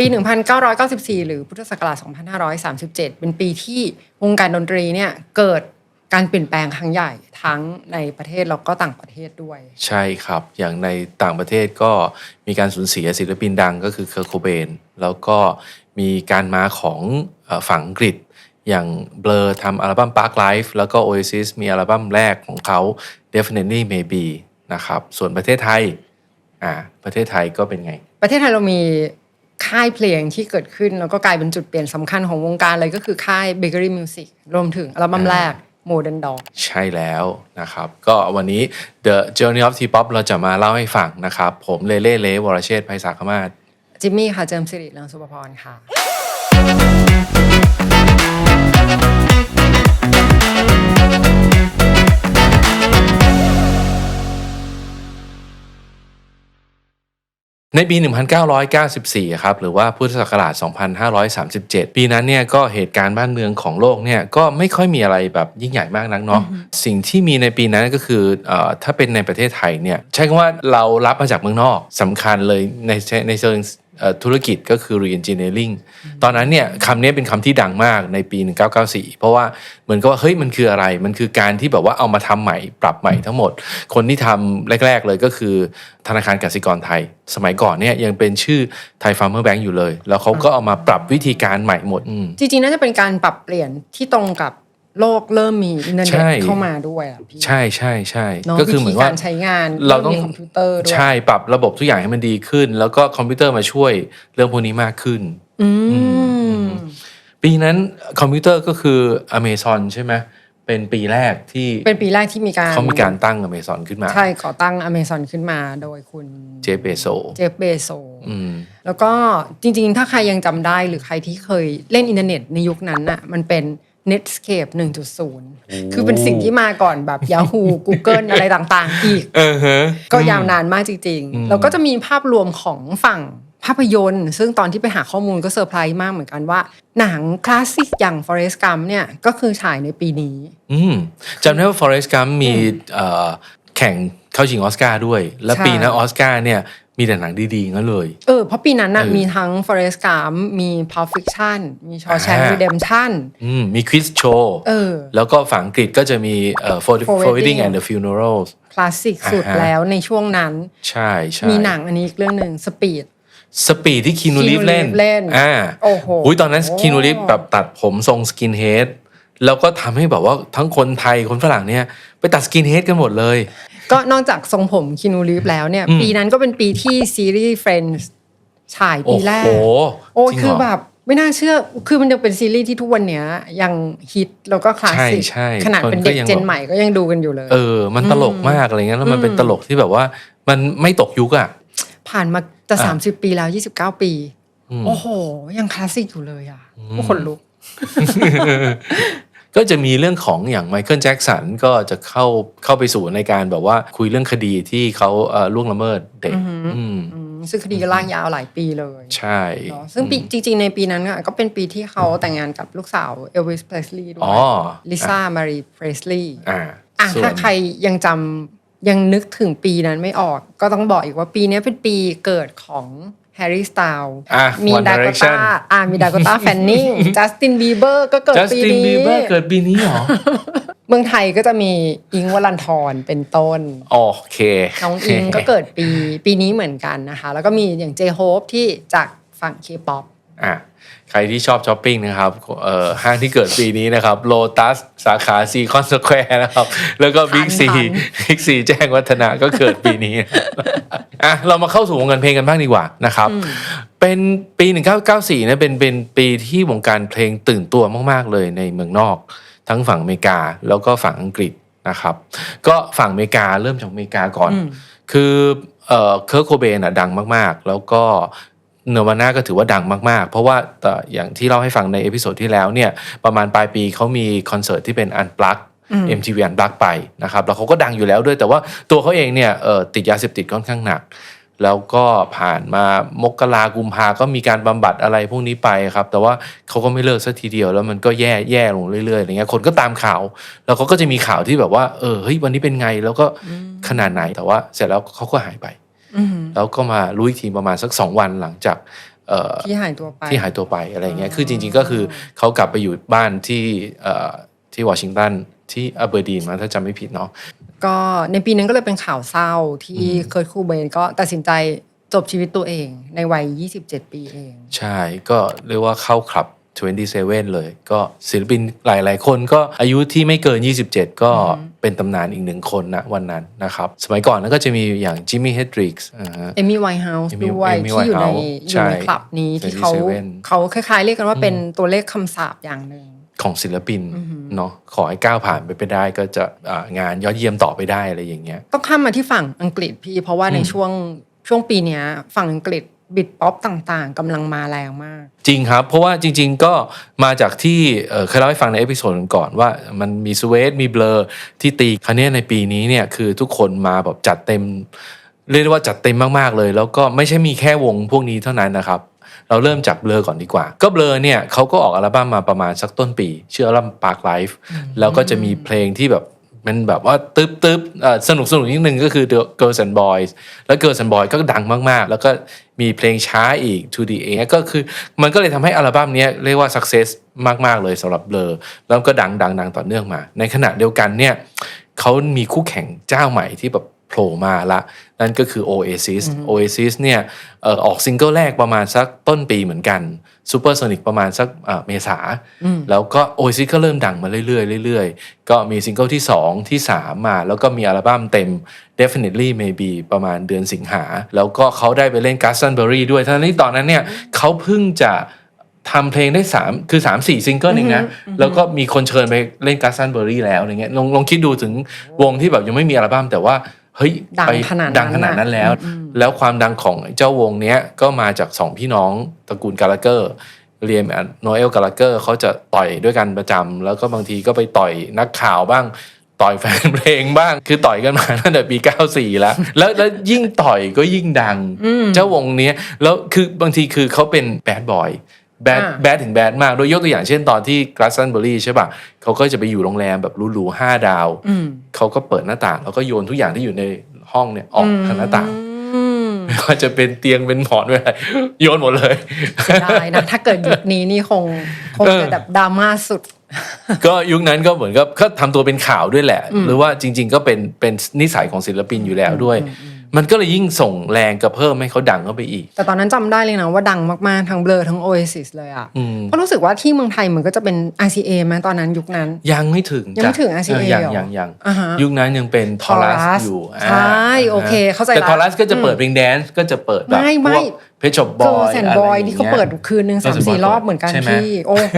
ปี 1994 หรือพุทธศักราช 2537 เป็นปีที่วงการดนตรีเนี่ยเกิดการเปลี่ยนแปลงครั้งใหญ่ทั้งในประเทศแล้วก็ต่างประเทศด้วย ใช่ครับ อย่างในต่างประเทศก็มีการสูญเสียศิลปินดังก็คือเคอร์โคเบนแล้วก็มีการมาของเออฝั่งอังกฤษ อย่างเบลอทำอัลบั้ม Park Life แล้วก็ Oasis มีอัลบั้มแรกของเขา Definitely Maybe นะครับ ส่วนประเทศไทยอ่าประเทศไทยก็เป็นไง ประเทศไทยเรามี ค่ายเพลงที่เกิดขึ้น แล้วก็กลายเป็นจุดเปลี่ยนสำคัญของวงการเลยก็คือค่าย Bakery Music รวมถึงอัลบั้มแรก Modern Dog ใช่แล้วนะครับ ก็วันนี้ The Journey of T-pop เราจะมาเล่าให้ฟังนะครับ ผมเลเล่เลวรเชษฐ์ไพศาลคมาศจิมมี่ค่ะ เจิมสิริเรืองสุภพรค่ะ ในปี 1994 ครับหรือว่าพุทธศักราช 2537 ปีนั้นเนี่ยก็เหตุการณ์บ้านเมืองของโลกเนี่ยก็ไม่ค่อยมีอะไรแบบยิ่งใหญ่มากนักเนาะสิ่งที่มีในปีนั้นก็คือเออถ้าเป็นในประเทศไทยเนี่ยใช้คำว่าเรารับมาจากเมืองนอกสำคัญเลยในในเชิงเอ่อธุรกิจก็คือ re-engineering ตอนนั้นเนี่ยคำนี้เป็นคำที่ดังมากในปี 1994 เพราะว่าเหมือนกับว่าเฮ้ยมันคืออะไร มันคือการที่แบบว่าเอามาทำใหม่ ปรับใหม่ทั้งหมด คนที่ทำแรก ๆ เลยก็คือธนาคารกสิกรไทย สมัยก่อนเนี่ยยังเป็นชื่อไทยฟาร์มเมอร์แบงก์อยู่เลย แล้วเขาก็เอามาปรับวิธีการใหม่หมด จริงๆ น่าจะเป็นการปรับเปลี่ยนที่ตรงกับ โลกเริ่มมีอินเทอร์เน็ตใช่ เข้ามาด้วยอะพี่ใช่ใช่ใช่เนาะก็วิคือเหมืธีอนว่าการใช้งานเราต้อง มีคอมพิวเตอร์ด้วยใช่ปรับระบบทุกอย่างให้มันดีขึ้น แล้วก็คอมพิวเตอร์มาช่วยเรื่องพวกนี้มากขึ้น อืม ปีนั้นคอมพิวเตอร์ก็คือ Amazon ใช่ไหมเป็นปีแรกที่เป็นปีแรกที่มีการเขามีการตั้ง Amazon ขึ้นมา ใช่ก่อตั้ง Amazon ขึ้นมาโดยคุณ เจฟเบโซเจฟเบโซ อืม แล้วก็จริงๆ ถ้าใครยังจำได้หรือใครที่เคยเล่นอินเทอร์เน็ตในยุคนั้นน่ะมันเป็น Netscape 1.0 คือเป็นสิ่งที่มาก่อนแบบ Yahoo Google อะไรต่างๆ อีกเออฮะก็ยาวนานมากจริงอืมๆแล้วก็จะมีภาพรวมของฝั่งภาพยนตร์ ซึ่งตอนที่ไปหาข้อมูลก็เซอร์ไพรส์มากเหมือนกันว่า หนังคลาสสิกอย่าง Forrest Gump เนี่ย ก็คือฉายในปีนี้อืมจำได้ว่า Forrest Gump มีเอ่อแข่งเข้าชิงออสการ์ด้วย และใช่ปีนั้นออสการ์เนี่ย มีแต่หนังดีๆงั้นเลย เออเพราะปีนั้นน่ะเออมีทั้ง Forrest Gump มี Pulp Fiction มี Shawshank อ่า Redemption อืมมีควิสโชว์เออแล้วก็ฝั่งอังกฤษก็จะมีเอ่อ For For For Wedding Wedding and the Funerals คลาสสิกสุดอ่าฮะแล้วในช่วงนั้น ใช่ใช่มีหนังอันนี้อีกเรื่องหนึ่งสปีดสปีดที่คีนู Keanu รีฟเล่น Reeves เล่นอ่าโอ้โหยตอนนั้นคีนูรีฟแบบตัดผมทรงสกินเฮดแล้วก็ทำให้แบบว่าทั้งคนไทยคนฝรั่งเนี่ย ไปตัดสกินเฮดกันหมดเลย ก็นอกจากทรงผมคินูรีฟแล้วเนี่ยอืมปีนั้นก็เป็นปีที่ซีรีส์ Friends ฉายโอ้ปีแรกโหโอ้จริงเหรคือแบบไม่น่าเชื่อ คือมันยังเป็นซีรีส์ที่ทุกวันเนี้ยยังฮิตแล้วก็คลาสสิกใช่ใช่ขนาดเป็นเด็กคนก็ยังเจนใหม่ก็ยังดูกันอยู่เลย เออ มันตลกมากอะไรเงี้ยแล้วมันเป็นอืมตลกที่แบบว่า มันไม่ตกยุคอะผ่านมาจะอะ30ปีแล้ว29ปีอืมโอ้โห ยังคลาสสิกอยู่เลยอะโอ้ขนลุก ก็จะมีเรื่องของอย่างไมเคิลแจ็กสันก็จะเข้าเข้าไปสู่ในการแบบว่าคุยเรื่องคดีที่เขาเอ่อล่วงละเมิดเด็กอือหืออือืมอืมซึ่งคดีก็ลากยาวหลายปีเลย ใช่เนอะซึ่งปีจริง ๆ ในปีนั้นอะก็เป็นปีที่เขาแต่งงานกับลูกสาวเอลวิสเพลสลีย์ด้วยอ๋อลิซ่ามารีเพลสลีย์อ่าอะส่วนถ้าใครยังจำยังนึกถึงปีนั้นไม่ออก ก็ต้องบอกอีกว่าปีนี้เป็นปีเกิดของ แฮร์รี่สไตล์อะมี One ดาก o ตา Direction อ่ามีดาก o ตาแฟนนิงจัสตินบีเบอร์ก็เกิดจัสปีตินนี้บีเบอร์เกิดปีนี้เหรอ เมืองไทยก็จะมีอิงค์วลันทรเป็นต้น โอเค น้องอิงก็เกิดปีปีนี้เหมือนกันนะคะ แล้วก็มีอย่างเจโฮปที่จากฝั่งเคป๊อปอะ ใครที่ชอบช้อปปิ้งนะครับเอ่อห้างที่เกิดปีนี้นะครับโลตัสสาขาซีคอนสแควร์นะครับ แล้วก็บิ๊กซีทันบิ๊กซีแจ้งวัฒนะก็เกิดปีนี้อะเรามาเข้าสู่วงการเพลงกันบ้างดีกว่านะครับ เป็นปี 1994นะเป็นเป็นปีที่วงการเพลงตื่นตัวมาก ๆ เลยในเมืองนอก ทั้งฝั่งอเมริกาแล้วก็ฝั่งอังกฤษนะครับ ก็ฝั่งอเมริกาเริ่มจากอเมริกาก่อนอืมคือเอ่อเคิร์กโคเบนอะดังมาก ๆ แล้วก็ เนวาน่าก็ถือว่าดังมาก ๆ เพราะว่าแต่อย่างที่เล่าให้ฟังในเอพิโซดที่แล้วเนี่ยประมาณปลายปีเขามีคอนเสิร์ตที่เป็นอันปลั๊กอืม MTV อันปลั๊กไปนะครับแล้วเขาก็ดังอยู่แล้วด้วยแต่ว่าตัวเขาเองเนี่ยเอ่อติดยาเสพติดค่อนข้างหนัก แล้วก็ผ่านมามกรากุมภาก็มีการบำบัดอะไรพวกนี้ไปครับ แต่ว่าเขาก็ไม่เลิกสักทีเดียวแล้วมันก็แย่แย่ลงเรื่อยๆอะไรเงี้ยคนก็ตามข่าว แล้วเขาก็จะมีข่าวที่แบบว่าเออเฮ้ยวันนี้เป็นไงแล้วก็ขนาดไหนแต่ว่าเสร็จแล้วเขาก็หายไปอืม แล้วก็มารู้อีกทีประมาณสักสองวันหลังจากเอ่อที่หายตัวไปที่หายตัวไปอะไรเงี้ยอ๋อคือจริง ๆ ก็คือเขากลับไปอยู่บ้านที่เอ่อที่วอชิงตันที่อเบอร์ดีนมาถ้าจำไม่ผิดเนาะก็ในปีนั้นก็เลยเป็นข่าวเศร้าที่เคิร์ทคูเบนก็ตัดสินใจจบชีวิตตัวเองในวัย 27 ปีเอง ใช่ก็เรียกว่าเข้าคลับ 27 เลย ก็ศิลปินหลาย ๆ คนก็อายุที่ไม่เกิน 27 ก็เป็นตำนานอีกหนึ่งคนนะวันนั้นนะครับ สมัยก่อนนั้นก็จะมีอย่างจิมมี่เฮดริกส์เอมี่ไวท์เฮาส์ Amy- ด้วย Amy ที่อยู่ใน Winehouse อยู่ในใช่คลับนี้ที่เขา27เขาคล้ายๆ เรียกกันว่าเป็นตัวเลขคำสาปอย่างหนึ่งของศิลปินเนาะขอให้ก้าวผ่านไปไปได้ก็จะอ่างานยอดเยี่ยมต่อไปได้อะไรอย่างเงี้ยต้องข้ามมาที่ฝั่งอังกฤษพี่เพราะว่าในช่วงช่วงปีเนี้ยฝั่งอังกฤษ บิดป๊อปต่างๆกำลังมาแรงมาก จริงครับ เพราะว่าจริง ๆ ก็มาจากที่เอ่อเคยเล่าให้ฟังในเอพิโซดก่อนว่ามันมีสเวตมีเบลอที่ตีครั้นี้ยในปีนี้เนี่ยคือทุกคนมาแบบจัดเต็ม เรียกได้ว่าจัดเต็มมากๆเลย แล้วก็ไม่ใช่มีแค่วงพวกนี้เท่านั้นนะครับ เราเริ่มจากเบลอก่อนดีกว่า ก็เบลอเนี่ยเขาก็ออกอัลบั้มมาประมาณสักต้นปี ชื่ออัลบั้ม Park Life แล้วก็จะมีเพลงที่แบบ มันแบบว่าตึ๊บตึ๊บสนุกสนุกนิดนึงก็คือ The Girls and Boys แล้ว Girls and Boys ก็ดังมาก ๆ แล้วก็มีเพลงช้าอีก To the A ก็คือมันก็เลยทำให้อัลบั้มนี้เรียกว่า success มาก ๆ เลยสำหรับเบลอแล้วก็ดังดังดังต่อเนื่องมา ในขณะเดียวกันเนี่ยเขามีคู่แข่งเจ้าใหม่ที่แบบ โผล่มาละ นั่นก็คือ Oasis Oasis เนี่ยเอ่อออกซิงเกิลแรกประมาณสักต้นปีเหมือนกัน Supersonic ประมาณสักเอ่อเมษา แล้วก็ Oasis ก็เริ่มดังมาเรื่อยๆเรื่อยๆ ก็มีซิงเกิลที่ 2 ที่ 3 มา แล้วก็มีอัลบั้มเต็ม Definitely Maybe ประมาณเดือนสิงหา แล้วก็เขาได้ไปเล่น Glastonbury ด้วยทั้งที่ตอนนั้นเนี่ยเขาเพิ่งจะทำเพลงได้3คือ3 4ซิงเกิลเองนะ แล้วก็มีคนเชิญไปเล่น Glastonbury แล้วอะไรเงี้ยลองลองคิดดูถึงวงที่แบบยังไม่มีอัลบั้มแต่ว่า เฮ้ยดังไปขนาดนั้นดังขนาดนั้นแล้ว แล้วความดังของไอ้เจ้าวงเนี้ยก็มาจากสองพี่น้องตระกูลกาลาเกอร์เรียมโนเอลกาลาเกอร์เขาจะต่อยด้วยกันประจำแล้วก็บางทีก็ไปต่อยนักข่าวบ้าง ต่อยแฟนเพลงบ้าง คือต่อยกันมาตั้งแต่ปี 94 แล้ว แล้วแล้วยิ่งต่อยก็ยิ่งดัง เจ้าวงเนี้ยแล้วคือบางทีคือเขาเป็นแบดบอย แบดอ่าแบดถึงแบดมากโดยยกตัวอย่างเช่นตอนที่ก a ส s ันเบอรี่ใช่ป่ะเขาก็จะไปอยู่โรงแรมแบบหรูๆห้าดาวอืมเขาก็เปิดหน้าต่าง แล้วก็โยนทุกอย่างที่อยู่ในห้องเนี่ยออกทางหน้าต่างอืมไม่ว่าจะเป็นเตียงเป็นหมอนเป็นอะไรโยนหมดเลยเสียดายนะถ้าเกิดยุคนี้นี่คงคงเออจะแบบดราม่าสุด ก็ยุคนั้นก็เหมือนกับก็ทำตัวเป็นข่าวด้วยแหละ หรือว่าจริง ๆ ก็เป็นเป็นนิสัยของศิลปินอยู่แล้วด้วย มันก็เลยยิ่งส่งแรงกระเพิ่มให้เขาดังเข้าไปอีก แต่ตอนนั้นจำได้เลยนะว่าดังมากๆ ทั้งเบลอทั้ง Oasis เลยอะอืมเพราะรู้สึกว่าที่เมืองไทยเหมือนก็จะเป็น RCA ไหมตอนนั้นยุคนั้น ยังไม่ถึงยังไม่จ้ะถึง RCA เออยังเหรอยังยังอ่าฮะยุคนั้นยังเป็นทอรัส Taurus อยู่อ่าใช่โอเคเข้าใจแต่ละทอรัสก็จะเปิดเพลงแดนซ์ก็จะเปิดแบบไม่ไม่ เพชรบอเกิร์ยแซนบอยนี่เขาเปิดคืนหนึ่งสามสี่รอบเหมือนกันใช่ไหมพี่โอ้โห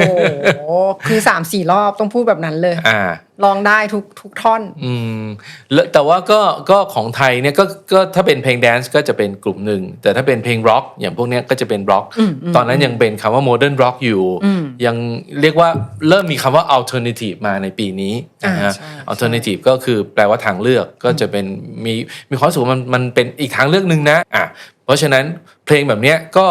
คือสามสี่รอบต้องพูดแบบนั้นเลยอ่าลองได้ทุกทุกท่อน อืมแล้วแต่ว่าก็ก็ของไทยเนี่ยก็ก็ถ้าเป็นเพลงแดนซ์ก็จะเป็นกลุ่มหนึ่ง แต่ถ้าเป็นเพลงร็อกอย่างพวกเนี้ยก็จะเป็นร็อก ตอนนั้นยังเป็นคำว่าโมเดิร์นร็อกอยู่ ยังเรียกว่าเริ่มมีคำว่า alternative มาในปีนี้นะฮะอ่าใช่ alternative ก็คือแปลว่าทางเลือกก็จะเป็นมีมีความรู้สึกว่ามันมันเป็นอีกทางเลือกหนึ่งนะอะเพราะฉะนั้น เพลงแบบเนี้ยก็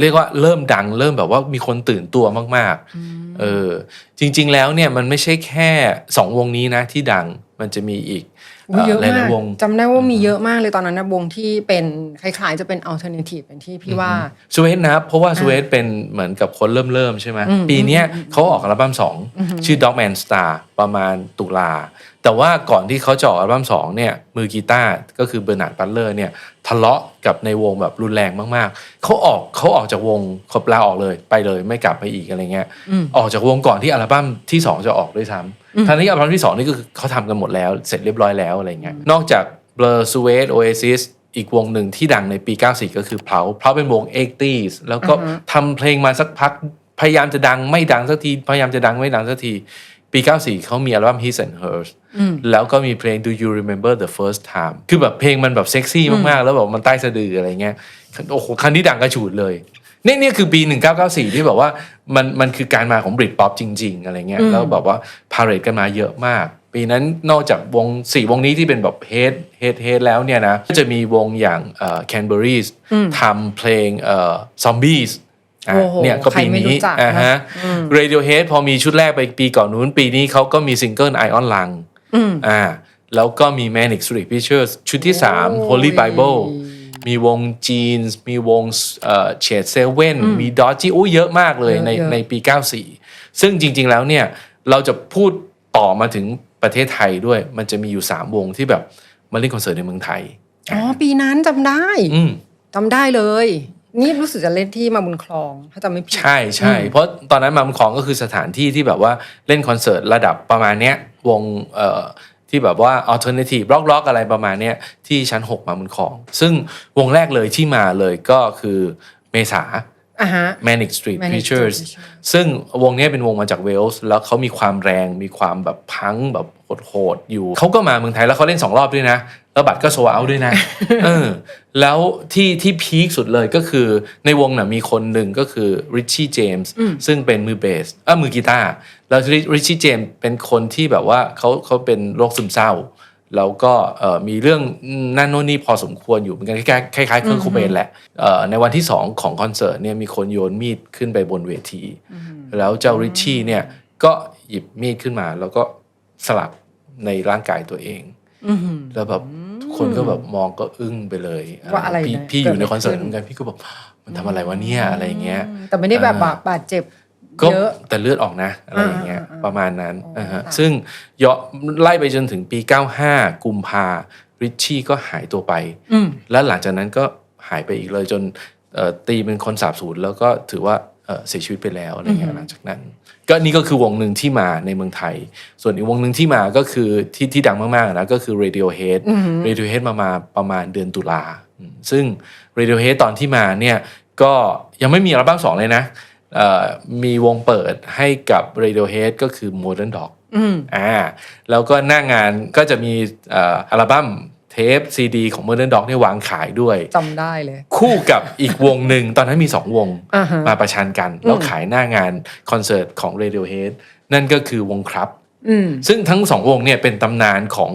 เรียกว่าเริ่มดัง เริ่มแบบว่ามีคนตื่นตัวมากๆเออจริง ๆ แล้วเนี่ยมันไม่ใช่แค่สองวงนี้นะที่ดังมันจะมีอีกอุ๊ยเยอะหมาลากยวงจำได้ว่ามีเยอะมากเลยตอนนั้นนะวงที่เป็นคล้ายๆ จะเป็น alternative เป็นที่พี่ว่าสวีทนะครับเพราะว่าสวีทเป็นเหมือนกับคนเริ่มเริ่มๆใช่ไหมปีเนี้ยเขาออกอัลบั้มสองชื่อ Dogman Star ประมาณตุลา แต่ว่าก่อนที่เขาจะออกอัลบั้มสองเนี่ยมือกีตาร์ก็คือเบอร์นาร์ดบัตเลอร์เนี่ยทะเลาะกับในวงแบบรุนแรงมากๆเขาออกเขาออกจากวงเขาลาออกเลยไปเลยไม่กลับไปอีกอะไรเงี้ยออกจากวงก่อนที่อัลบั้มที่สองจะออกด้วยซ้ำทั้งที่อัลบั้มที่สองนี่ก็คือเขาทำกันหมดแล้วเสร็จเรียบร้อยแล้วอะไรเงี้ยนอกจาก Blur s w e t Oasis อีกวงหนึ่งที่ดังในปี 94 ก็คือเพลาเพลาเป็นวง 80s แล้วก็ทำเพลงมาสักพักพยายามจะดังไม่ดังสักทีพยายามจะดังไม่ดังสักที ปี 94 เขามีอัลบั้ม His and Hers แล้วก็มีเพลง Do You Remember the First Time คือแบบเพลงมันแบบเซ็กซี่มาก ๆ แล้วแบบมันใต้สะดืออะไรเงี้ยโอ้โหคันนี้ดังกระฉูดเลยเนี่ยเนี่ยคือปี 1994 ที่แบบว่ามันมันคือการมาของบริ t ป๊อปจริง ๆ อะไรเงี้ยแล้วแบบว่าพาเรดกันมาเยอะมาก ปีนั้นนอกจากวงสี่วงนี้ที่เป็นแบบเฮดเฮดเฮดแล้วเนี่ยนะก็จะมีวงอย่างเอ่อ Canberries ทำเพลงเอ่อ Zombies อะโอ้โห เนี่ยก็ปีใครไม่รู้นี้จักนะอ่าฮะ Radiohead พอมีชุดแรกไปปีก่อนนู้นปีนี้เขาก็มีซิงเกิล Ion Lung อ่าแล้วก็มี Manic Street Pictures ชุดที่ 3 Holy Bible มีวงจีนส์มีวงเอ่อเฉดเซเว่นมีดอจี้โอ้เยอะมากเลยเยอะในเยอะในปี 94 ซึ่งจริง ๆแล้วเนี่ยเราจะพูดต่อมาถึงประเทศไทยด้วย มันจะมีอยู่ 3 วงที่แบบมาเล่นคอนเสิร์ตในเมืองไทย อ๋อ ปีนั้นจำได้อืมจำได้เลย นี่รู้สึกจะเล่นที่มาบุญคลองถ้าจำไม่ผิด ใช่ใช่เพราะตอนนั้นมาบุญครองก็คือสถานที่ที่แบบว่าเล่นคอนเสิร์ตระดับประมาณเนี้ยวงเอ่อที่แบบว่า alternative rock rock อะไรประมาณเนี้ยที่ชั้น 6 มาบุญครอง ซึ่งวงแรกเลยที่มาเลยก็คือเมษาอะฮะ Manic Street Manic Preachers Street Preachers ซึ่งวงเนี้ยเป็นวงมาจากเวลส์แล้วเขามีความแรงมีความแบบพังแบบ โหดๆอยู่ เขาก็มาเมืองไทยแล้วเขาเล่นสองรอบด้วยนะ แล้วบัตรก็โซเอาด้วยนะเออแล้วที่ที่พีคสุดเลยก็คือในวงน่ะมีคนหนึ่งก็คือริชชี่เจมส์ซึ่งเป็นมือเบสเออมือกีตาร์แล้วริชชี่เจมส์เป็นคนที่แบบว่าเขาเขาเป็นโรคซึมเศร้า แล้วก็เอ่อมีเรื่องนั่นโน่นนี่พอสมควรอยู่เหมือนกันคล้ายๆคล้ายๆเครื่องโคเบนแหละเอ่อในวันที่ 2 ของคอนเสิร์ตเนี่ยมีคนโยนมีดขึ้นไปบนเวที แล้วเจ้าริชชี่เนี่ยก็หยิบมีดขึ้นมาแล้วก็ สลับในร่างกายตัวเองอือหือแล้วแบบทุกคนก็แบบมองก็อึ้งไปเลยว่าอะไรพี่นะพี่อยู่ในคอนเสิร์ตเกิดอะไรเหมือนกันพี่ก็แบบมันทำอะไรวะเนี่ยอะไรอย่างเงี้ย แต่ไม่ได้แบบอ่าบาดเจ็บก็เยอะแต่เลือดออกนะอะไรอย่างเงี้ยอ่าอ่าอ่าประมาณนั้นอ๋ออ่าฮะค่ะซึ่งยอไล่ไปจนถึงปี 95 กุมภาริชชี่ก็หายตัวไปอืมแล้วหลังจากนั้นก็หายไปอีกเลยจนเอ่อตีเป็นคนสาบสูญแล้วก็ถือว่าเอ่อเสียชีวิตไปแล้วอะไรเงี้ยหลังจากนั้น ก็นี่ก็คือวงหนึ่งที่มาในเมืองไทย ส่วนอีกวงหนึ่งที่มาก็คือที่ที่ดังมากๆนะก็คือ Radiohead Radiohead มามาประมาณเดือนตุลาอืมซึ่ง Radiohead ตอนที่มาเนี่ยก็ยังไม่มีอัลบั้มสองเลยนะเอ่อมีวงเปิดให้กับ Radiohead ก็คือ Modern Dog อืมอ่าแล้วก็หน้างานก็จะมีเอ่ออัลบั้ม เทปซีดีของ Modern Dog เนี่ยวางขายด้วยจำได้เลย คู่กับอีกวงหนึ่ง ตอนนั้นมีสองวงอ่าฮะมาประชันกัน แล้วขายหน้างานคอนเสิร์ตของ Radiohead นั่นก็คือวงครับอืม ซึ่งทั้งสองวงเนี่ยเป็นตำนานของ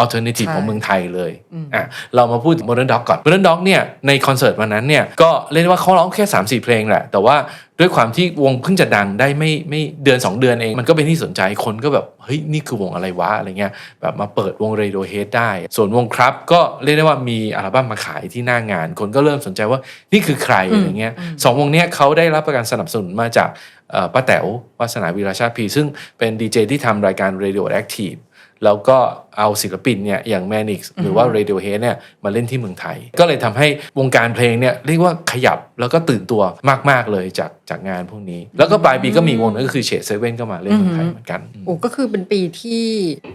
Alternative ใช่ของเมืองไทยเลยอะเรามาพูด Modern Dog ก่อน Modern Dog เนี่ยในคอนเสิร์ตวันนั้นเนี่ยก็เรียกได้ว่าเขาร้องแค่ 3 4 เพลงแหละ แต่ว่าด้วยความที่วงเพิ่งจะดังได้ไม่ไม่เดือน 2 เดือนเอง มันก็เป็นที่สนใจคนก็แบบ เฮ้ย นี่คือวงอะไรวะ อะไรเงี้ยแบบมาเปิดวง Radiohead ได้ ส่วนวงครับก็เรียกได้ว่ามีอัลบั้มมาขายที่หน้างาน คนก็เริ่มสนใจว่านี่คือใครอะไรเงี้ยสองวงเนี้ยเขาได้รับการสนับสนุนมาจากเอ่อ ป้าแต๋ววาสนาวีรชาพี ซึ่งเป็นดีเจที่ทำรายการ Radio Active แล้วก็ เอาศิลปินเนี่ยอย่าง Manix หรือว่า Radiohead เนี่ยมาเล่นที่เมืองไทย ก็เลยทำให้วงการเพลงเนี่ยเรียกว่าขยับแล้วก็ตื่นตัวมาก ๆ เลยจากจากงานพวกนี้ แล้วก็ปลายปีก็มีวงนึงก็คือเฉดเซเว่นก็มาเล่นเมืองไทยเหมือนกันโอ้ก็คือเป็นปีที่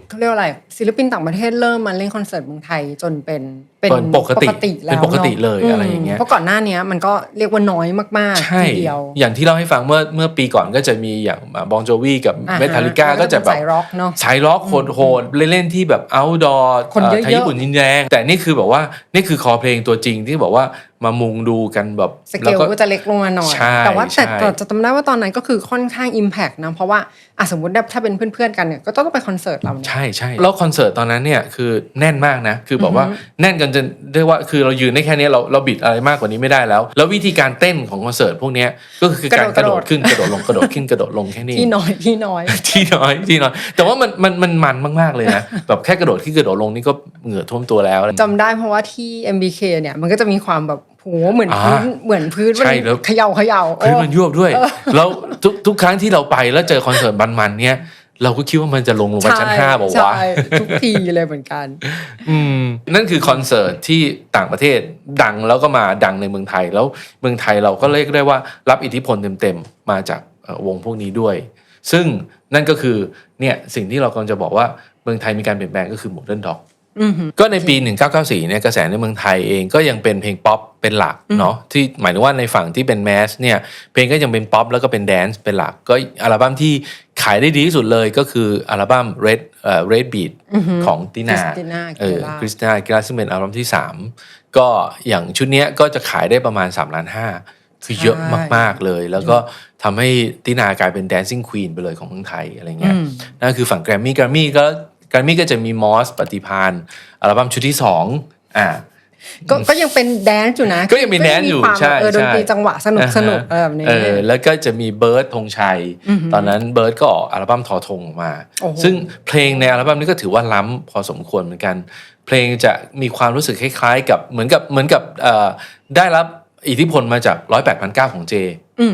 เขาเรียกว่าอะไรศิลปินต่างประเทศเริ่มมาเล่นคอนเสิร์ตเมืองไทยจนเป็นเป็นปกติแล้วเป็นปกตินเลยอะไรอย่างเงี้ยเพราะก่อนหน้าเนี้ยมันก็เรียกว่าน้อยมากๆใช่ทีเดียว อย่างที่เล่าให้ฟังเมื่อเมื่อปีก่อนก็จะมีอย่างบองโจวีกับอ่าฮะเมทัลิก้าแล้วก็จะแบบสายร็อกเนาะสายล็อกโหดๆเล่นๆที่แบบ outdoor คนเยอะๆไทยญี่ปุ่นยินแรงแต่นี่คือแบบว่านี่คือคอเพลงตัวจริงที่บอกว่า มามุงดูกันแบบสเกลก็จะเล็กลงมาหน่อยใช่แต่ว่าแต่ใช่แต่จะจำได้ว่าตอนนั้นก็คือค่อนข้าง Impact นะ เพราะว่าอะสมมติถ้าเป็นเพื่อนๆกันเนี่ยก็ต้องไปคอนเสิร์ตเราเนี่ยใช่ใช่แล้วคอนเสิร์ตตอนนั้นเนี่ยคือแน่นมากนะ คือแบบว่าแน่นกันจนเรียกว่าคือเรายืนได้แค่นี้เราเราบิดอะไรมากกว่านี้ไม่ได้แล้ว แล้ววิธีการเต้นของคอนเสิร์ตพวกเนี้ยก็คือการกกระระโดโดดดขึ้นกระโดดลงกระโดดขึ้นกระโดดลงแค่นี้ที่น้อยที่น้อยที่น้อยที่น้อยแต่ว่ามันมันมันมันมากๆเลยนะแบบแค่กระโดดขึ้นกระโดดลงนี่ก็เหงื่อท่วมตัวแล้วจำได้เพราะว่าที่ MBK เนี่ยมันก็จะมีความแบบ โหเหมือนอ่าพื้นเหมือนพื้นมันใช่แล้วเขย่าเขย่าเฮ้ยโอ้มันยวบด้วย แล้วทุกทุกครั้งที่เราไปแล้วเจอคอนเสิร์ตมันๆเนี่ยเราก็คิดว่ามันจะลงลงไปชั้นห้าบอกว่าวะใช่ทุกทีเลยเหมือนกัน อืม นั่นคือคอนเสิร์ตที่ต่างประเทศดังแล้วก็มาดังในเมืองไทยแล้วเมืองไทยเราก็เรียกได้ว่ารับอิทธิพลเต็มๆ มาจากเอ่อวงพวกนี้ด้วย ซึ่งนั่นก็คือเนี่ยสิ่งที่เรากำลังจะบอกว่าเมืองไทยมีการเปลี่ยนแปลงก็คือโมเดิร์นด็อกอือหือ ก็ในปี 1994เนี่ยกระแสในเมืองไทยเองก็ยังเป็นเพลงป๊อปเป็นหลักเนาะที่หมายถึงว่าในฝั่งที่เป็นแมสเนี่ยเพลงก็ยังเป็นป๊อปแล้วก็เป็นแดนซ์เป็นหลัก ก็อัลบั้มที่ขายได้ดีที่สุดเลยก็คืออัลบั้ม Red เอ่อ Red Beat ของตินา Christina เออ Aguilera คริสตินากิลาซึ่งเป็นอัลบั้มที่ 3 ก็อย่างชุดเนี้ยก็จะขายได้ประมาณ3ล้านห้าคือเยอะมาก ๆ เลย แล้วก็ทำให้ตินากลายเป็น Dancing Queen ไปเลยของเมืองไทยอะไรเงี้ยอืมนั่นคือฝั่งแกรมมี่แกรมมี่ก็แกรมมี่ก็จะมีมอสปฏิพานอัลบั้มชุดที่2อ่าก็ก็ยังเป็นแดนซ์อยู่นะ ก็ยังมีแดนซ์อยู่ความใช่เออดนตรีใช่จังหวะสนุกอ่าฮะสนุกอะไรแบบนี้เออแล้วก็จะมีเบิร์ดธงชัย ตอนนั้นเบิร์ดก็ออกอัลบั้มทอทงออกมาโอ้โหซึ่งเพลงในอัลบั้มนี้ก็ถือว่าล้ำพอสมควรเหมือนกัน เพลงจะมีความรู้สึกคล้ายๆ กับเหมือนกับเหมือนกับเอ่อได้รับ อิทธิพลมาจากร้อยแปดพันเก้าของเจ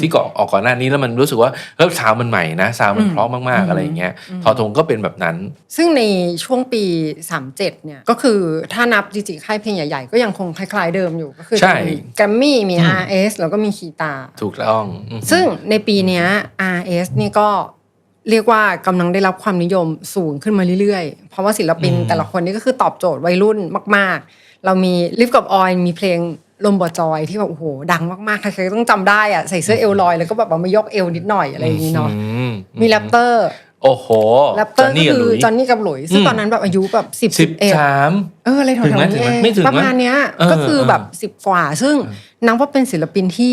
ที่ก่อนออกก่อนหน้านี้แล้วมันรู้สึกว่าเฮ้ยซาวด์มันใหม่นะซาวด์มันเพราะมาก ๆ อะไรอย่างเงี้ยทอทงก็เป็นแบบนั้น ซึ่งในช่วงปี 37เนี่ยก็คือถ้านับจริงๆค่ายเพลงใหญ่ ๆ ก็ยังคงคล้าย ๆ เดิมอยู่ก็คือใช่มีแกรมมี่มี RS แล้วก็มีคีตา ถูกต้องอืมซึ่งในปีเนี้ย RS นี่ก็เรียกว่ากำลังได้รับความนิยมสูงขึ้นมาเรื่อยๆ เพราะว่าศิลปินแต่ละคนนี่ก็คือตอบโจทย์วัยรุ่นมาก ๆ เรามีลิฟกับออยมีเพลง ลมบอจอยที่แบบโอ้โหดังมากๆใครๆก็ต้องจำได้อะใส่เสื้อเอลลอยแล้วก็แบบว่ามายกเอวนิดหน่อยอะไรอย่างนี้เนาะอืมมีแรปเตอร์โอ้โหแรปเตอร์จก็นนี่กับคืหอลุยจอห์นนี่กับหลุยซึ่งอืมตอนนั้นแบบอายุแบบสิบสิสิบบเอ็ดสามเอออะไรแถวถึงไหมๆถึนี้งไหมเองไม่ถึงประมาณเนี้ยเออก็คือแบบเออสิบกว่า ซึ่งนับว่าเป็นศิลปินที่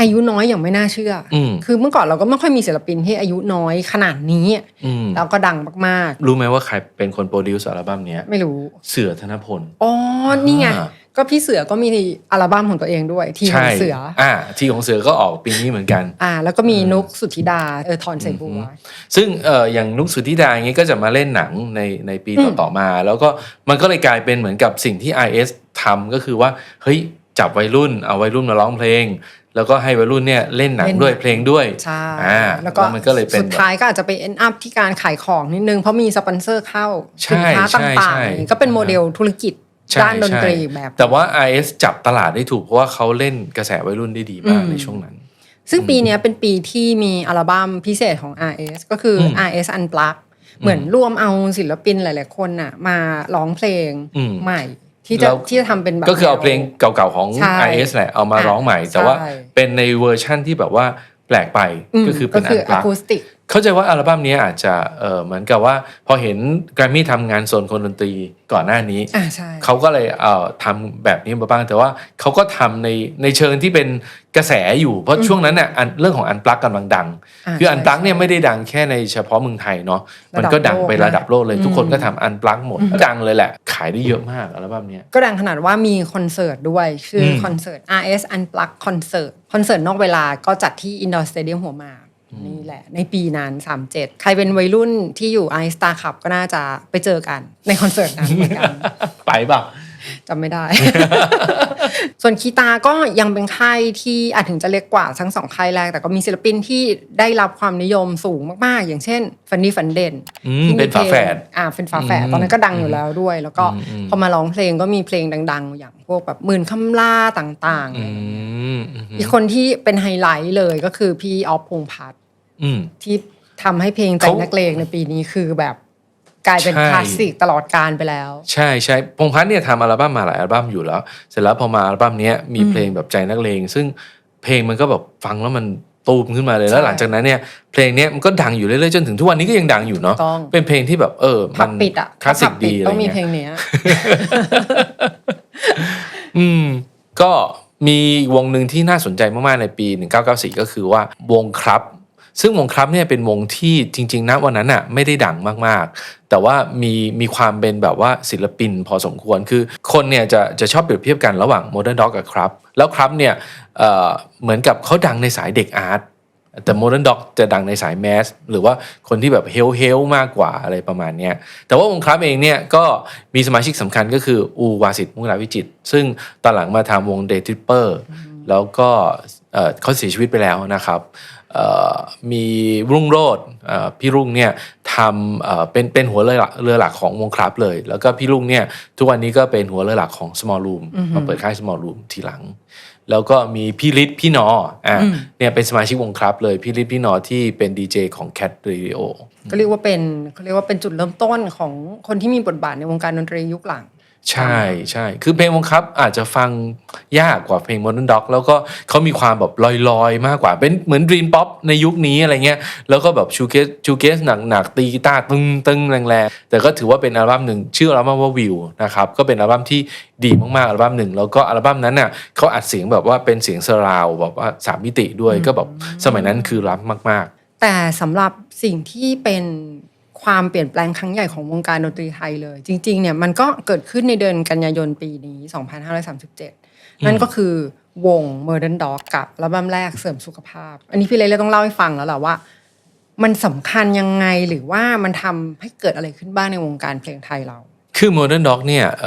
อายุน้อยอย่างไม่น่าเชื่ออมคือเมื่อก่อนเราก็ไม่ค่อยมีศิลปินที่อายุน้อยขนาดนี้อืมแล้วก็ดังมากรู้ไหมว่าใครเป็นคนโปรดิวซ์อัลบั้มเนี้ยๆไม่รู้ เสือธนพล อ๋อ นี่ไงอ่า ก็พี่เสือก็มีอัลบั้มของตัวเองด้วย ทีมขใช่องเสืออ่าทีของเสือก็ออกปีนี้เหมือนกัน อ่า แล้วก็มีนุกสุธิดาเออทอนใส่บัวซึ่งเอออย่างนุกสุธิดาอย่างงี้ก็จะมาเล่นหนังในในปีต่อๆมา แล้วก็มันก็เลยกลายเป็นเหมือนกับสิ่งที่ IS ทำก็คือว่าเฮ้ยจับวัยรุ่นเอาวัยรุ่นมาร้องเพลง แล้วก็ให้วัยรุ่นเนี่ยเล่นหนังเล่นหนังด้วยเพลงด้วยใช่อ่าแล้วก็มันก็เลยเป็นสุดท้ายก็อาจจะไป end up ที่การขายของนิดนึงเพราะมีสปอนเซอร์เข้าใช่สินค้าใช่ต่างใช่ๆก็เป็นโมเดลธุรกิจใช่ ด้านดนตรีใช่แบบ แต่ว่า IS จับตลาดได้ถูกเพราะว่าเขาเล่นกระแสวัยรุ่นได้ดีมากอืมในช่วงนั้น ซึ่งปีเนี้ยเป็นปีที่มีอัลบั้มพิเศษของ RS ก็คืออม RS Unplugged เหมือนรวมเอาศิลปินหลาย ๆ คนน่ะ มาร้องเพลงอืมใหม่ ที่จะแล้วที่จะทำเป็นแบบก็คือเอาเพลงเก่า ๆ ของใช่ IS แหละเอามาอะร้องใหม่ แต่ว่าใช่เป็นในเวอร์ชั่นที่แบบว่าแปลกไปมก็คือเป็นก็อัคืนอปลักคูสติก เข้าใจว่าอัลบั้มนี้อาจจะเออเหมือนกับว่า พอเห็นแกรมมี่ทำงานโซนคนดนตรีก่อนหน้านี้อ่าใช่เขาก็เลยเอ่อทำแบบนี้มาบ้าง แต่ว่าเขาก็ทำในในเชิงที่เป็นกระแสอยู่ เพราะช่วงนั้นเนี่ยอันเรื่องของอันปลักกำลังดังอ่าคืออันปลักใช่เนี่ยไม่ได้ดังแค่ในเฉพาะเมืองไทยเนาะระดับมันก็ดังไประดับโลกเลยโลกนะทุกคนก็ทำอันปลักหมดดังเลยแหละ ขายได้เยอะมากอัลบั้มเนี้ยก็ดังขนาดว่ามีคอนเสิร์ตด้วยชื่ออมคอนเสิร์ต RS Unplugged Concert คอนเสิร์ตนอกเวลาก็จัดที่ Indoor Stadium หัวหมาก นี่แหละ ในปีนั้น 37 ใครเป็นวัยรุ่นที่อยู่ i Star Club ก็น่าจะไปเจอกันในคอนเสิร์ตนั้นเหมือนกัน ไปเปล่าจำไม่ได้ ส่วนคีตาก็ยังเป็นค่ายที่อาจถึงจะเล็กกว่าทั้งสองค่ายแรก แต่ก็มีศิลปินที่ได้รับความนิยมสูงมากๆ อย่างเช่นฟันนี่ฟันเดนอืมเป็นฝาแฝดอ่าเป็นฝาแฝดอืมตอนนั้นก็ดังอยู่แล้วด้วย แล้วก็อืมอืมพอมาร้องเพลงก็มีเพลงดัง ๆ อย่างพวกแบบหมื่นคำล่าต่างอืมอืมๆอีกคนที่เป็นไฮไลท์เลยก็คือพี่ออฟพงษ์พัฒน์อืมที่ทำให้เพลงใจเขานักเลงในปีนี้คือแบบ กลายเป็นใช่ คลาสสิกตลอดการไปแล้ว ใช่ใช่พงษ์พัฒน์เนี่ยทำอัลบั้มมาหลายอัลบั้มอยู่แล้ว เสร็จแล้วพอมาอัลบั้มเนี้ยมีเพลงแบบใจนักเลง ซึ่งเพลงมันก็แบบฟังแล้วมันตูมขึ้นมาเลยแล้ว ใช่หลังจากนั้นเนี่ยเพลงเนี้ยมันก็ดังอยู่เรื่อยๆจนถึงทุกวันนี้ก็ยังดังอยู่เนาะต้อง เป็นเพลงที่แบบเออผัมับนปิดอะคลาสสิกถ้ผับปิดีอะไรต้องมีเพลเงี้ยงเนี้ย อืมก็มีวงหนึ่งที่น่าสนใจมากๆในปี 1994 ก็คือว่าวงครับ ซึ่งวงครับเนี่ยเป็นวงที่จริงๆนะวันนั้นอะไม่ได้ดังมากๆ แต่ว่ามีมีความเป็นแบบว่าศิลปินพอสมควรคือคนเนี่ยจะจะชอบเปรียบเทียบกันระหว่าง Modern Dog กับครับแล้วครับเนี่ยเอ่อเหมือนกับเขาดังในสายเด็กอาร์ตแต่ Modern Dog จะดังในสายแมสหรือว่าคนที่แบบเฮลเฮลมากกว่าอะไรประมาณเนี้ยแต่ว่าวงครับเองเนี่ยก็มีสมาชิกสำคัญก็คือ อูวาสิทธิ์มุกดาวิจิตรซึ่งตอนหลังมาทำวงเดทิปเปอร์แล้วก็เอ่อเขาเสียชีวิตไปแล้วนะครับเอ่อ มีรุ่งโรดพี่รุ่งเนี่ยทำเอ่อเป็นเป็นหัวเรือหลักเรือหลักของวงครับเลย แล้วก็พี่รุ่งเนี่ยทุกวันนี้ก็เป็นหัวเรือหลักของ Small Room มาเปิดค่าย Small Room ทีหลัง แล้วก็มีพี่ฤทธิ์พี่นออะเนี่ยเป็นสมาชิกวงครับเลย พี่ฤทธิ์พี่นอที่เป็นดีเจของ Cat Radio ก็เรียกว่าเป็นเขาเรียกว่าเป็นจุดเริ่มต้นของคนที่มีบทบาทในวงการดนตรียุคหลัง ใช่ใช่คือเพลงวงครับอาจจะฟังยากกว่าเพลง Modern Dog แล้วก็เขามีความแบบลอยๆ มากกว่าเป็นเหมือน Dream Pop ในยุคนี้อะไรเงี้ย แล้วก็แบบชูเกสชูเกสหนักๆตีกีตาร์ตึงตึงแรงๆ แต่ก็ถือว่าเป็นอัลบั้มหนึ่งชื่ออัลบั้มว่าวิวนะครับก็เป็นอัลบั้มที่ดีมากๆอัลบั้มหนึ่งแล้วก็อัลบั้มนั้นน่ะเขาอัดเสียงแบบว่าเป็นเสียงเซราวแบบว่าสามมิติด้วยก็แบบสมัยนั้นคือล้ำมากแต่สำหรับสิ่งที่เป็น ความเปลี่ยนแปลงครั้งใหญ่ของวงการดนตรีไทยเลย จริงๆเนี่ยมันก็เกิดขึ้นในเดือนกันยายนปีนี้ 2537 นั่นก็คือวง Modern Dog กับอัลบั้มแรกเสริมสุขภาพ อันนี้พี่เล็กเลยต้องเล่าให้ฟังแล้วแหละว่า มันสำคัญยังไงหรือว่ามันทำให้เกิดอะไรขึ้นบ้างในวงการเพลงไทยเรา คือ Modern Dog เนี่ยเ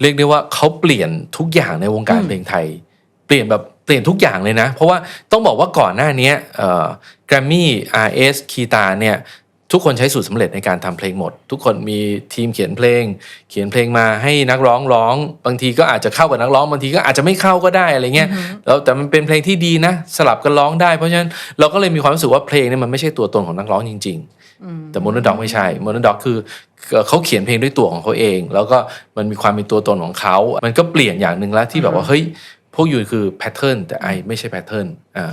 เรียกได้ว่าเขาเปลี่ยนทุกอย่างในวงการเพลงไทย เปลี่ยนแบบเปลี่ยนทุกอย่างเลยนะ เพราะว่าต้องบอกว่าก่อนหน้านี้แกรมมี่ RS คีตาเนี่ย ทุกคนใช้สูตรสำเร็จในการทำเพลงหมด ทุกคนมีทีมเขียนเพลง เขียนเพลงมาให้นักร้องร้อง บางทีก็อาจจะเข้ากับนักร้องบางทีก็อาจจะไม่เข้าก็ได้อะไรเงี้ยแล้วแต่มันเป็นเพลงที่ดีนะ สลับกันร้องได้เพราะฉะนั้นเราก็เลยมีความรู้สึกว่าเพลงเนี่ยมันไม่ใช่ตัวตนของนักร้องจริง ๆ แต่ Modern Dog ไม่ใช่ Modern Dog คือเขาเขียนเพลงด้วยตัวของเขาเอง แล้วก็มันมีความเป็นตัวตนของเขา มันก็เปลี่ยนอย่างหนึ่งแล้วที่แบบว่าเฮ้ยพวกยูคือแพทเทิร์นแต่ไอไม่ใช่แพทเทิร์นอ่า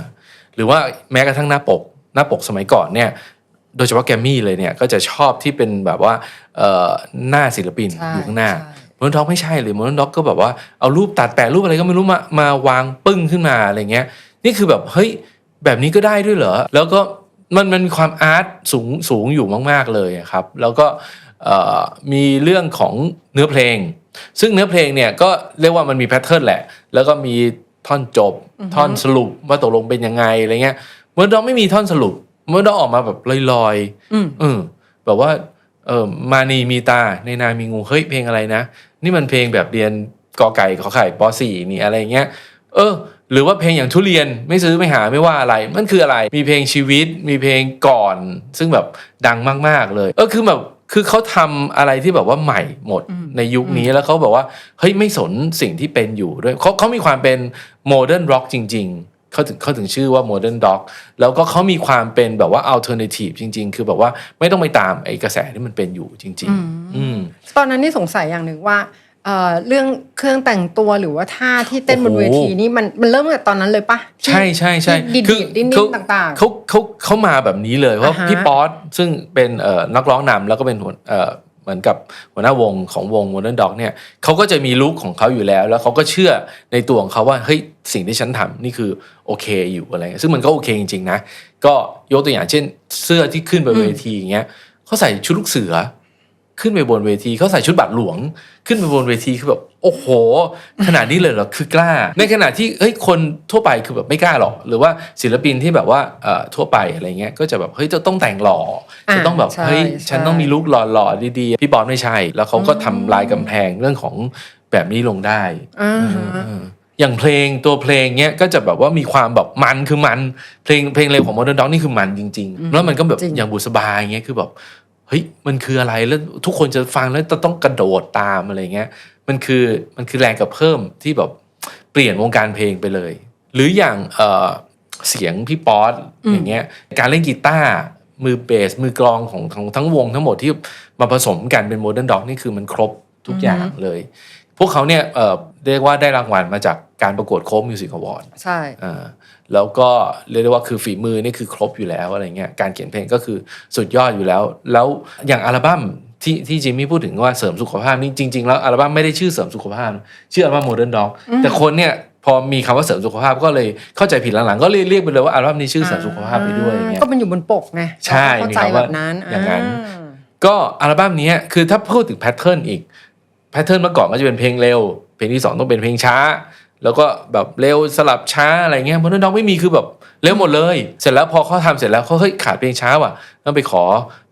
หรือว่าแม้กระทั่งหน้าปกหน้าปกสมัยก่อนเนี่ย โดยเฉพาะแกรมมี่เลยเนี่ยก็จะชอบที่เป็นแบบว่าเอ่อหน้าศิลปินใช่อยู่ข้างหน้าใช่มอนด็อกไม่ใช่เลยมอนด็อกก็แบบว่าเอารูปตัดแปะรูปอะไรก็ไม่รู้มามาวางปึ้งขึ้นมาอะไรเงี้ย นี่คือแบบเฮ้ยแบบนี้ก็ได้ด้วยเหรอ แล้วก็มันมันมีความอาร์ตสูงสูงอยู่มาก ๆเลยอะครับ แล้วก็เอ่อมีเรื่องของเนื้อเพลง ซึ่งเนื้อเพลงเนี่ยก็เรียกว่ามันมีแพทเทิร์นแหละ แล้วก็มีท่อนจบ ท่อนสรุปว่าตกลงเป็นยังไงอะไรเงี้ยมอนด็อกไม่มีท่อนสรุป มอนด็อกออกมาแบบลอยๆอืมเออแบบว่า เออมานีมีตาในนามีงูเฮ้ยเพลงอะไรนะนี่มันเพลงแบบเรียนกอไก่ขอไข่ปสี่นี่อะไรเงี้ย เออ หรือว่าเพลงอย่างทุเรียนไม่ซื้อไม่หาไม่ว่าอะไร มันคืออะไร มีเพลงชีวิต มีเพลงก่อน ซึ่งแบบดังมากๆเลย เออคือแบบคือเขาทำอะไรที่แบบว่าใหม่หมดในยุคนี้แล้วเขาบอกว่าเฮ้ยไม่สนสิ่งที่เป็นอยู่ด้วยเขาเขามีความเป็นโมเดิร์นร็อกจริง ๆ เขาถึงเขาถึงชื่อว่า Modern Dog แล้วก็เขามีความเป็นแบบว่า alternative จริง ๆ คือแบบว่าไม่ต้องไปตามไอ้กระแสที่มันเป็นอยู่จริงๆอืมตอนนั้นนี่สงสัยอย่างหนึ่งว่าเอ่อเรื่องเครื่องแต่งตัวหรือว่าท่าที่เต้นบนโอ้โหเวทีนี่มันมันเริ่มตั้งแต่ตอนนั้นเลยปะใช่ใช่ใช่ที่ดีดๆดิ้นๆเขาต่างๆเขาเขาเขามาแบบนี้เลยเพราะอ่าฮะพี่ป๊อตซึ่งเป็นเอ่อนักร้องนำแล้วก็เป็นหัว เหมือนกับหัวหน้าวงของวง Modern Dog เนี่ยเขาก็จะมีลุคของเขาอยู่แล้ว แล้วเขาก็เชื่อในตัวของเขาว่าเฮ้ยสิ่งที่ฉันทำนี่คือโอเคอยู่อะไรเงี้ยซึ่งมันก็โอเคจริงๆนะก็ยกตัวอย่างเช่น เสื้อที่ขึ้นไปเวทีอย่างเงี้ยเขาใส่ชุดลูกเสือ ขึ้นไปบนเวทีเขาใส่ชุดบัตรหลวง ขึ้นไปบนเวทีคือแบบโอ้โห ขนาดนี้เลยเหรอคือกล้า ในขณะที่เฮ้ยคนทั่วไปคือแบบไม่กล้าหรอก หรือว่าศิลปินที่แบบว่าเอ่อทั่วไปอะไรเงี้ยก็จะแบบเฮ้ยจะต้องแต่งหล่อจะต้องแบบใช่เฮ้ยใช่ฉันต้องมีลุคหล่อๆดีๆพี่บอลไม่ใช่ แล้วเขาก็ทำลายกำแพงเรื่องของแบบนี้ลงได้อ่าฮะเอออย่างเพลงตัวเพลงเนี้ยก็จะแบบว่ามีความแบบมันคือมัน เพลงเพลงเร็วของ Modern Dog นี่คือมันจริง ๆ แล้วมันก็แบบจริงอย่างบุษบาอย่างเงี้ยคือแบบ เฮ้ยมันคืออะไรแล้วทุกคนจะฟังแล้วจะต้องกระโดดตามอะไรเงี้ยมันคือมันคือแรงกระเพิ่มที่แบบเปลี่ยนวงการเพลงไปเลย หรืออย่างเออเสียงพี่ป๊อตอย่างเงี้ยการเล่นกีตาร์มือเบสมือกลองของของทั้งวงทั้งหมดที่มาผสมกันเป็น Modern Dog นี่คือมันครบทุกอย่างเลย พวกเขาเนี่ยเอ่อเรียกว่าได้รางวัลมาจากการประกวดโค้กมิวสิกอวอร์ดใช่ แล้วก็เรียกได้ว่าคือฝีมือนี่คือครบอยู่แล้วอะไรเงี้ยการเขียนเพลงก็คือสุดยอดอยู่แล้ว แล้วอย่างอัลบั้มที่ที่จิมมี่พูดถึงว่าเสริมสุขภาพนี่จริง ๆ แล้วอัลบั้มไม่ได้ชื่อเสริมสุขภาพ ชื่ออัลบั้ม Modern Dog แต่คนเนี่ยพอมีคำว่าเสริมสุขภาพก็เลยเข้าใจผิดหลังๆก็เรียกเรียกไปเลยว่าอัลบั้มนี้ชื่อเสริมสุขภาพไปด้วยอย่างเงี้ยก็มันอยู่บนปกไงใช่เราก็เข้าใจมีคำแบว่าบนั้นอย่างนั้นอ่าก็อัลบั้มเนี้ยคือถ้าพูดถึงแพทเทิร์นอีกแพทเทิร์นเมื่อก่อนก็จะเป็นเพลงเร็ว เพลงที่สองต้องเป็นเพลงช้า แล้วก็แบบเร็วสลับช้าอะไรเงี้ยเพราะน้องไม่มีคือแบบเร็วหมดเลย เสร็จแล้วพอเขาทำเสร็จแล้วเขาเฮ้ยขาดเพลงช้าว่ะต้องไปขอ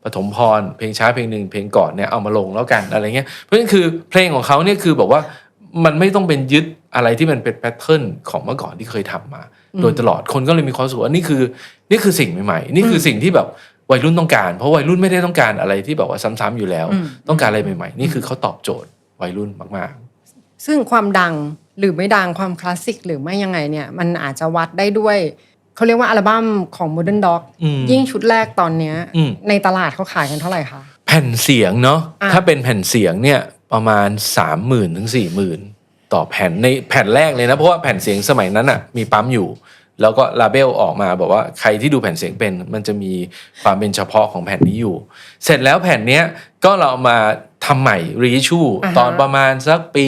ปฐมพรเพลงช้าเพลงหนึ่งเพลงก่อนเนี่ยเอามาลงแล้วกันอะไรเงี้ยเพราะฉะนั้นคือเพลงของเขาเนี่ยคือแบบว่ามันไม่ต้องเป็นยึดอะไรที่มันเป็นแพทเทิร์นของเมื่อก่อนที่เคยทำมา โดยตลอดคนก็เลยมีความรู้สึกว่านี่คือ นี่คือสิ่งใหม่ๆ นี่คือสิ่งที่แบบวัยรุ่นต้องการ เพราะวัยรุ่นไม่ได้ต้องการอะไรที่แบบว่าซ้ำๆอยู่แล้วอืมต้องการอะไรใหม่ ๆ นี่คือเขาตอบโจทย์วัยรุ่นมากซึ่งความดัง หรือไม่ดังความคลาสสิกหรือไม่ยังไงเนี่ย มันอาจจะวัดได้ด้วย เขาเรียกว่าอัลบั้มของ Modern Dog อืมยิ่งชุดแรกตอนเนี้ยอืมในตลาดเขาขายกันเท่าไหร่คะๆแผ่นเสียงเนาะอะถ้าเป็นแผ่นเสียงเนี่ยประมาณ 3 0,000ถึง40,000ต่อแผ่นในแผ่นแรกเลยนะ เพราะว่าแผ่นเสียงสมัยนั้นอะ่ะมีปั๊มอยู่ แล้วก็ลาเบลออกมาบอกว่าใครที่ดูแผ่นเสียงเป็น มันจะมีความเป็นเฉพาะของแผ่นนี้อยู่ เสร็จแล้วแผ่นเนี้ยก็เราเอามาทำใหม่รีชูอ่าฮะตอนประมาณสักปี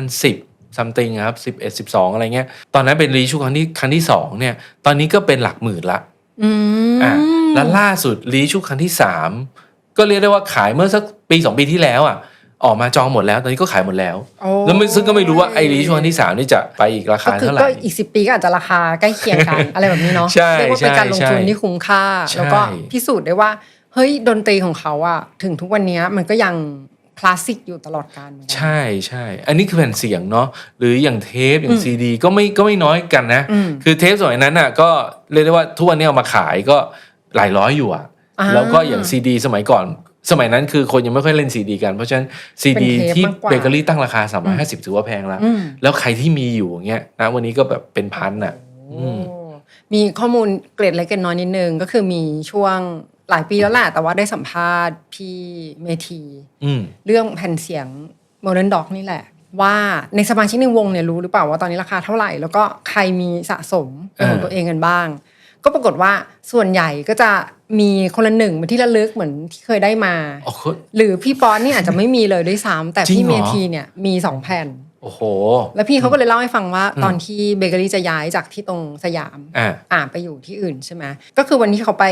2010 something ครับ11 12อะไรเงี้ย ตอนนั้นเป็นรีชูครั้งที่ครั้งที่สองเนี่ย ตอนนี้ก็เป็นหลักหมื่นละอืมอะแล้วล่าสุดรีชูครั้งที่สามก็ก็เรียกได้ว่าขายเมื่อสักปี2ปีที่แล้วอะ ออกมาจองหมดแล้ว ตอนนี้ก็ขายหมดแล้วโอ้แล้วไม่ซึ่งก็ไม่รู้ว่าไอรีช่วงที่3นี่จะไปอีกราคาก็คือเท่าไหร่ก็อีกสิปีก็อาจจะราคาใกล้เคียงกัน อะไรแบบนี้เนาะใช่เรียกว่าเป็นการลงทุนใช่ที่คุ้มค่าใช่แล้วก็พิสูจน์ได้ว่า เฮ้ยดนตรีของเขาอะถึงทุกวันนี้มันก็ยัง คลาสสิกอยู่ตลอดกาลเหมือนกัน ใช่ใช่อันนี้คือแผ่นเสียงเนาะหรืออย่างเทปอย่างอืมซีดี ก็ไม่ก็ไม่น้อยกันนะ อืมคือเทปสมัยนั้นน่ะก็เรียกได้ว่าทุกวันนี้เอามาขายก็หลายร้อยอยู่อะอ่าแล้วก็อย่างซีดีสมัยก่อน สมัยนั้นคือคนยังไม่ค่อยเล่นซีดีกัน เพราะฉะนั้นซีดีเป็นเทปที่มากกว่า เบเกอรี่ตั้งราคา 350 ถือว่าแพงแล้ว อืม แล้วใครที่มีอยู่อย่างเงี้ยนะวันนี้ก็แบบเป็นพันอะ อืมโอ้มีข้อมูลเกร็ดเล็กเกร็ดน้อยนิดนึงก็คือมีช่วง หลายปีแล้วแหละแต่ว่าได้สัมภาษณ์พี่เมทีอืม เรื่องแผ่นเสียง Modern Dog นี่แหละ ว่าในสมาชิกในวงเนี่ยรู้หรือเปล่าว่าตอนนี้ราคาเท่าไหร่ แล้วก็ใครมีสะสมเป็นของเออ ตัวเองกันบ้าง ก็ปรากฏว่าส่วนใหญ่ก็จะมีคนละหนึ่งเป็นที่ระลึกเหมือนที่เคยได้มา อ๋อเขาหรือพี่ป๊อนนี่อาจจะไม่มีเลยด้วยซ้ำแต่จริพี่งเหรเมอทีเนี่ยมีสองแผ่น โอ้โห แล้วพี่เขาก็เลยเล่าให้ฟังว่าอืมตอนที่เบเกอรี่จะย้ายจากที่ตรงสยามอ่า อ่าไปอยู่ที่อื่นใช่ไหมก็คือวันที่เขาไป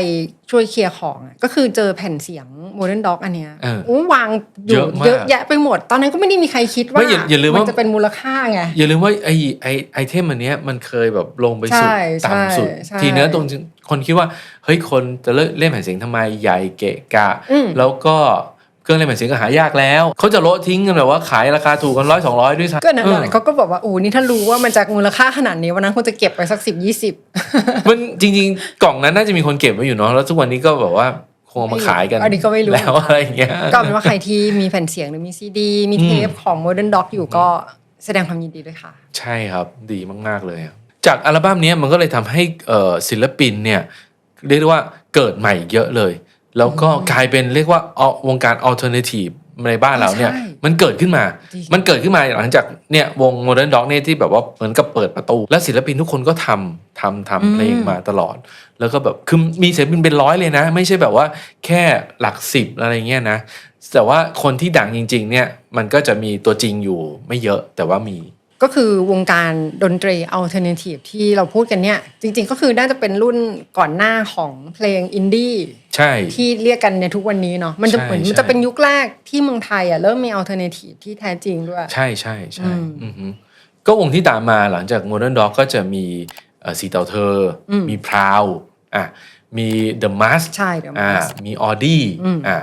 ช่วยเคลียร์ของอะก็คือเจอแผ่นเสียง Modern Dog อันเนี้ยเอออู้วางอยู่เยอะมากเยอะแยะไปหมด ตอนนั้นก็ไม่ได้มีใครคิดว่าไม่อย่าอย่าลืมว่า นจะเป็นมูลค่าไง อย่าลืมว่าไอไอไอเทมอันเนี้ยมันเคยแบบลงไปสุดใช่ใช่ต่ำสุด ใช่ทีเนี้ยตรงคนคิดว่า เฮ้ยคนจะเล่นเล่นแผ่นเสียงทำไมใหญ่เกะกะ อืมแล้วก็เค รื่องเล่นแผ่นเสียงก็หายากแล้วเขาจะโละทิ้งกันแบบว่าขายราคาถูกกันร้อยสองร้อยด้วยซ้ำก็นั่นเอแหอละเขาก็บอกว่าโอ้นี่ถ้ารู้ว่ามันจะมูลค่าขนาดนี้วันนั้นคงจะเก็บไปสักสิบยี่สิบมันจริง ๆ กล่องนั้นน่าจะมีคนเก็บไว้อยู่เนาะแล้วทุกวันนี้ก็แบบว่าคงเอามาขายกันอันนี้ก็ไม่รู้แล้วอะไรอย่างเงี้ยก็เป็นว่าใครที่มีแผ่นเสียงหรือมีซีดี มีเทปของ Modern Dog อยู่ก็แสดงความยินดีด้วยค่ะ ใช่ครับดีมากๆเลยอะจากอัลบั้มเนี้ยมันก็เลยทำให้เอ่อศิลปินเนี่ยเรียกได้ว่าเกิดใหม่เยอะเลย แล้วก็กลายเป็นเรียกว่าเอาวงการอัลเทอร์เนทีฟในบ้านเราเนี่ยใช่มันเกิดขึ้นมาจริงมันเกิดขึ้นมาหลังจากเนี่ยวง Modern Dog เนี่ยที่แบบว่าเหมือนกับเปิดประตู และศิลปินทุกคนก็ทำทำทำเพลงมาตลอด แล้วก็แบบคือมีศิลปินเป็นร้อยเลยนะ ไม่ใช่แบบว่าแค่หลักสิบอะไรเงี้ยนะ แต่ว่าคนที่ดังจริง ๆ เนี่ยมันก็จะมีตัวจริงอยู่ไม่เยอะแต่ว่ามี ก็คือวงการดนตรีอัลเทอร์เนทีฟที่เราพูดกันเนี่ย จริงๆก็คือน่าจะเป็นรุ่นก่อนหน้าของเพลงอินดี้ใช่ที่เรียกกันในทุกวันนี้เนาะมันจะใช่เหมือนใช่มันจะเป็นยุคแรกที่เมืองไทยอะเริ่มมีอัลเทอร์เนทีฟที่แท้จริงด้วย ใช่ใช่ใช่อืมอือฮึก็วงที่ตามมาหลังจาก Modern Dog ก็จะมีเอ่อสีเต่าเธออมมีพราวอะมี The Mask ใช่ The อ่า Mask มีออดี้อืมอะ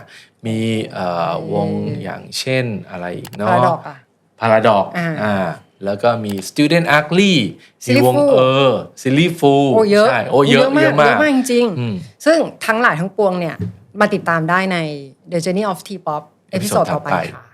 มีเอ่อวงอย่างเช่นอะไรอีกเนาะ Paradox อะพาราดอกอ่าอ่า แล้วก็มี Student Ugly มี Silly วง Fool เออ Silly Fool โอ้เยอะใช่โอ้เยอะเยอะมากเยอะมากจริงอืมๆซึ่งทั้งหลายทั้งปวงเนี่ย มาติดตามได้ใน The Journey of T-pop เอพิโซด episode ต่อไปถัดไปค่ะ